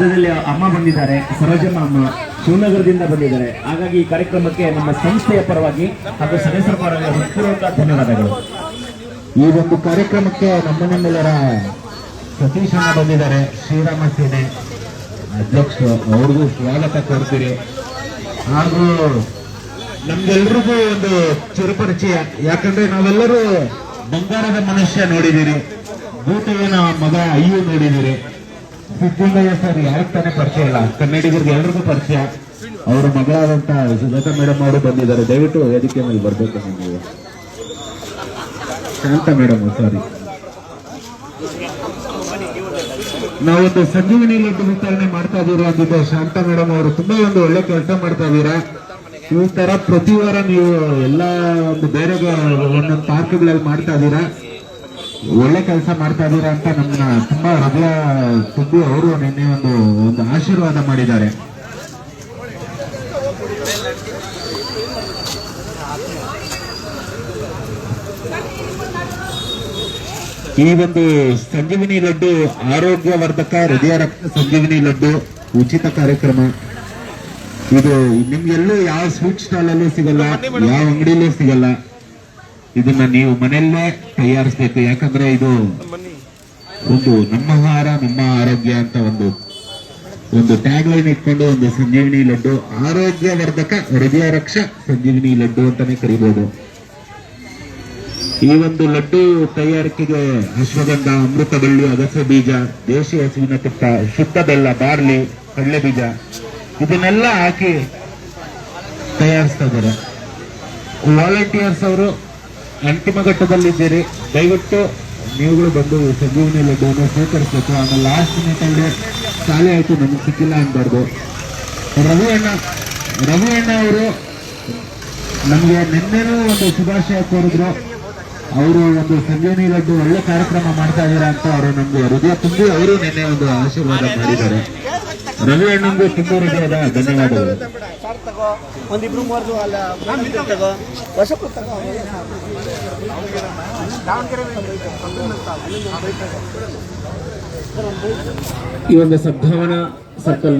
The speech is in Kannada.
ಅಮ್ಮ ಬಂದಿದ್ದಾರೆ, ಸರೋಜಮ್ಮ ಅಮ್ಮ ಶಿವನಗರದಿಂದ ಬಂದಿದ್ದಾರೆ. ಹಾಗಾಗಿ ಈ ಕಾರ್ಯಕ್ರಮಕ್ಕೆ ನಮ್ಮ ಸಂಸ್ಥೆಯ ಪರವಾಗಿ ಹಾಗೂ ಸದಸ್ಯರ ಪರವಾಗಿ ಹೃತ್ಪೂರ್ವಕ ಧನ್ಯವಾದಗಳು. ಈ ಒಂದು ಕಾರ್ಯಕ್ರಮಕ್ಕೆ ನಮ್ಮ ನಿಮ್ಮೆಲ್ಲರ ಸತೀಶ್ ಅಣ್ಣ ಬಂದಿದ್ದಾರೆ. ಶ್ರೀರಾಮ ಸೇನೆ ಅಧ್ಯಕ್ಷರು ಅವ್ರಿಗೂ ಸ್ವಾಗತ ಕೋರ್ತೀರಿ. ಹಾಗೂ ನಮ್ಗೆಲ್ರಿಗೂ ಒಂದು ಚಿರುಪರಿಚಯ. ಯಾಕಂದ್ರೆ ನಾವೆಲ್ಲರೂ ಬಂಗಾರದ ಮನುಷ್ಯ ನೋಡಿದ್ದೀರಿ. ಭೂತವಿನ ಮಗ ಅಯ್ಯು ನೋಡಿದ್ದೀರಿ. ಸಿದ್ದಲಿಂಗಯ್ಯ ಸರ್, ಯಾರಿಗೆ ತಾನೇ ಪರಿಚಯ ಇಲ್ಲ? ಕನ್ನಡಿಗರಿಗೆ ಎಲ್ರಿಗೂ ಪರಿಚಯ. ಅವರ ಮಗಳಾದಂತ ಸುಜಾತ ಮೇಡಮ್ ಅವರು ಬಂದಿದ್ದಾರೆ. ದಯವಿಟ್ಟು ವೇದಿಕೆ ಮೇಲೆ ಬರ್ಬೇಕು ನಿಮಗೆ. ಶಾಂತ ಮೇಡಮ್ ಸಾರಿ ನಾವೊಂದು ಸಂಜೀವಿನಿಯಲ್ಲಿ ವಿತರಣೆ ಮಾಡ್ತಾ ಇದ್ದೀರಾ ಅಂದಿದ್ದೆ. ಶಾಂತ ಮೇಡಮ್ ಅವರು ತುಂಬಾ ಒಂದು ಒಳ್ಳೆ ಕೆಲಸ ಮಾಡ್ತಾ ಇದ್ದೀರಾ? ಈ ತರ ಪ್ರತಿ ವಾರ ನೀವು ಎಲ್ಲ ಒಂದು ಬೇರೆ ಒಂದೊಂದು ಪಾರ್ಕ್ಗಳಲ್ಲಿ ಮಾಡ್ತಾ ಇದ್ದೀರಾ? ಒಳ್ಳೆ ಕೆಲಸ ಮಾಡ್ತಾ ಇದ್ದೀರಾ ಅಂತ ನಮ್ಮನ್ನ ತುಂಬಾ ಹೃದಯ ತುಂಬಿ ಅವರು ನಿನ್ನೆ ಒಂದು ಒಂದು ಆಶೀರ್ವಾದ ಮಾಡಿದ್ದಾರೆ. ಈ ಒಂದು ಸಂಜೀವಿನಿ ಲಡ್ಡು ಆರೋಗ್ಯವರ್ಧಕ ಹೃದಯ ರಕ್ತ ಸಂಜೀವಿನಿ ಲಡ್ಡು ಉಚಿತ ಕಾರ್ಯಕ್ರಮ. ಇದು ನಿಮ್ಗೆಲ್ಲೂ ಯಾವ ಸ್ವೀಟ್ ಸ್ಟಾಲ್ ಅಲ್ಲೂ ಸಿಗಲ್ಲ ಯಾವ ಅಂಗಡಿಲೂ ಸಿಗಲ್ಲ. ಇದನ್ನ ನೀವು ಮನೆಯಲ್ಲೇ ತಯಾರಿಸ್ಬೇಕು. ಯಾಕಂದ್ರೆ ಇದು ಒಂದು ನಮ್ಮ ಆಹಾರ, ನಮ್ಮ ಆರೋಗ್ಯ ಅಂತ ಒಂದು ಒಂದು ಟ್ಯಾಗ್ ಲೈನ್ ಇಟ್ಕೊಂಡು ಒಂದು ಸಂಜೀವಿನಿ ಲಡ್ಡು, ಆರೋಗ್ಯವರ್ಧಕ ಹೃದಯ ರಕ್ಷ ಸಂಜೀವಿನಿ ಲಡ್ಡು ಅಂತಾನೆ ಕರಿಬಹುದು ಈ ಒಂದು ಲಡ್ಡು ತಯಾರಿಕೆಗೆ ಅಶ್ವಗಂಧ ಅಮೃತ ಬಳ್ಳಿ ಅಗಸೆ ಬೀಜ, ದೇಶಿ ಹಸುವಿನ ತುಪ್ಪ ಶುದ್ಧ ಬೆಲ್ಲ, ಬಾರ್ಲಿ, ಕಡಲೆ ಬೀಜ, ಇದನ್ನೆಲ್ಲ ಹಾಕಿ ತಯಾರಿಸ್ತಾ ಇದ್ದಾರೆ. ವಾಲಂಟಿಯರ್ಸ್ ಅವರು ಅಂತಿಮ ಘಟ್ಟದಲ್ಲಿದ್ದೀರಿ. ದಯವಿಟ್ಟು ನೀವುಗಳು ಬಂದು ಸಂಜೀವನಿ ಲಡ್ಡುವನ್ನು ಸ್ವೀಕರಿಸಬೇಕು. ಆಮೇಲೆ ಲಾಸ್ಟ್ ಮಿನಿಟಲ್ಲಿ ಶಾಲೆ ಆಯ್ತು, ನಮಗೆ ಸಿಕ್ಕಿಲ್ಲ ಅನ್ಬಾರ್ದು ರವಿ ಅಣ್ಣ ರವಿ ಅಣ್ಣ ಅವರು ನಮಗೆ ನಿನ್ನೆನೂ ಒಂದು ಶುಭಾಶಯ ಕೋರಿದ್ರು. ಅವರು ಒಂದು ಸಂಜೀವನಿ ಲಡ್ಡು ಒಳ್ಳೆ ಕಾರ್ಯಕ್ರಮ ಮಾಡ್ತಾ ಇದ್ದಾರೆ ಅಂತ ಅವರು ನಮಗೆ ಹೃದಯ ತುಂಬಿ ಅವರು ನಿನ್ನೆ ಒಂದು ಆಶೀರ್ವಾದ ಮಾಡಿದ್ದಾರೆ. ರವಿ ಅಣ್ಣಂಗೂ ತುಂಬ ಹೃದಯದ ಧನ್ಯವಾದಗಳು. ಒಂದಿಬ್ರು ಅಲ್ಲ ಈ ಒಂದು ಸದ್ಭಾವನಾ ಸರ್ಕಲ್